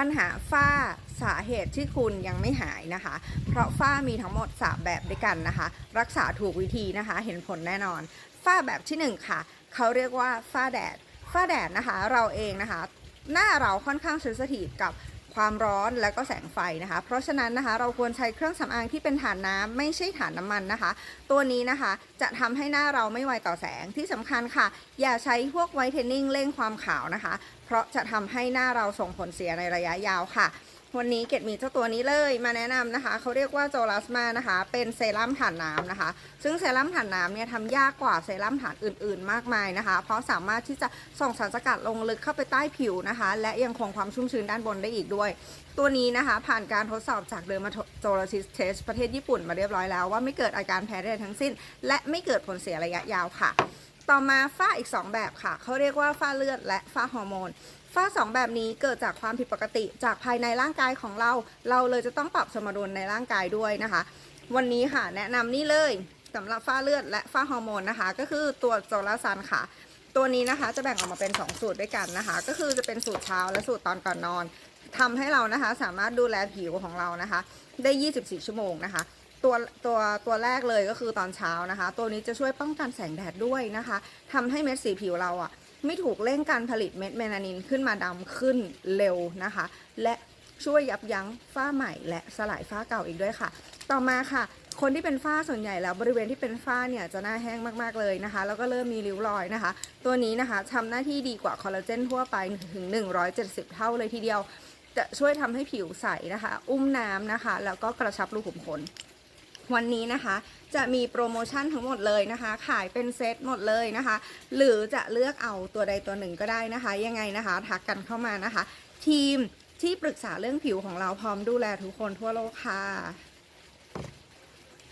ปัญหาฝ้าสาเหตุที่คุณยังไม่หายนะคะ เพราะฝ้ามีทั้งหมด 3 แบบด้วยกันนะคะ รักษาถูกวิธีนะคะ เห็นผลแน่นอน ฝ้าแบบที่ 1 ค่ะ เขาเรียกว่าฝ้าแดด ฝ้าแดดนะคะ เราเองนะคะ หน้าเราค่อนข้างเซนสิทีฟกับ ความร้อนและก็แสงไฟนะคะ เพราะฉะนั้นนะคะเราควรใช้เครื่องสำอางที่เป็นฐานน้ำไม่ใช่ฐานน้ำมันนะคะ ตัวนี้นะคะจะทำให้หน้าเราไม่ไวต่อแสงที่สำคัญค่ะ อย่าใช้พวกไวท์เทนนิ่งเร่งความขาวนะคะ เพราะจะทำให้หน้าเราส่งผลเสียในระยะยาวค่ะ วันนี้เกดมีเจ้าตัวนี้เลยมาแนะนำนะคะ เขาเรียกว่าโจลัสมานะคะ เป็นเซรั่มถ่านน้ำนะคะ ซึ่งเซรั่มถ่านน้ำเนี่ยทำยากกว่าเซรั่มถ่านอื่นๆ มากมายนะคะ เพราะสามารถที่จะส่องสารสกัดลงลึกเข้าไปใต้ผิวนะคะ และยังคงความชุ่มชื้นด้านบนได้อีกด้วย ตัวนี้นะคะผ่านการทดสอบจากเดอร์มาโจล i ิสเทสประเทศญี่ปุ่นมาเรียบร้อยแล้วว่าไม่เกิดอาการแพ้ใดทั้งสิ้น และไม่เกิดผลเสียระยะยาวค่ะ ต่อมาฝ้าอีก 2 แบบค่ะ เขาเรียกว่าฝ้าเลือดและฝ้าฮอร์โมนฝ้า2แบบนี้เกิดจากความผิดปกติจากภายในร่างกายของเรา เราเลยจะต้องปรับสมดุลในร่างกายด้วยนะคะ วันนี้ค่ะแนะนำนี่เลยสำหรับฝ้าเลือดและฝ้าฮอร์โมนนะคะ ก็คือตัวโจลาซันค่ะ ตัวนี้นะคะจะแบ่งออกมาเป็น 2 สูตรด้วยกันนะคะ ก็คือจะเป็นสูตรเช้าและสูตรตอนก่อนนอนทำให้เรานะคะสามารถดูแลผิวของเรานะคะ ได้ 24 ชั่วโมงนะคะ ตัวตัวตัวแรกเลยก็คือตอนเช้านะคะ ตัวนี้จะช่วยป้องกันแสงแดดด้วยนะคะทำให้เม็ดสีผิวเราอะไม่ถูกเร่งการผลิตเม็ดเมลานินขึ้นมาดำขึ้นเร็วนะคะ และช่วยยับยั้งฝ้าใหม่และสลายฝ้าเก่าอีกด้วยค่ะ ต่อมาค่ะ คนที่เป็นฝ้าส่วนใหญ่แล้วบริเวณที่เป็นฝ้าเนี่ยจะหน้าแห้งมากๆเลยนะคะ แล้วก็เริ่มมีริ้วรอยนะคะ ตัวนี้นะคะทำหน้าที่ดีกว่าคอลลาเจนทั่วไปถึง 170 เท่าเลยทีเดียว จะช่วยทำให้ผิวใสนะคะ อุ้มน้ำนะคะ แล้วก็กระชับรูขุมขน วันนี้นะคะจะมีโปรโมชั่นทั้งหมดเลยนะคะ ขายเป็นเซตหมดเลยนะคะ หรือจะเลือกเอาตัวใดตัวหนึ่งก็ได้นะคะ ยังไงนะคะทักกันเข้ามานะคะ ทีมที่ปรึกษาเรื่องผิวของเราพร้อมดูแลทุกคนทั่วโลกค่ะ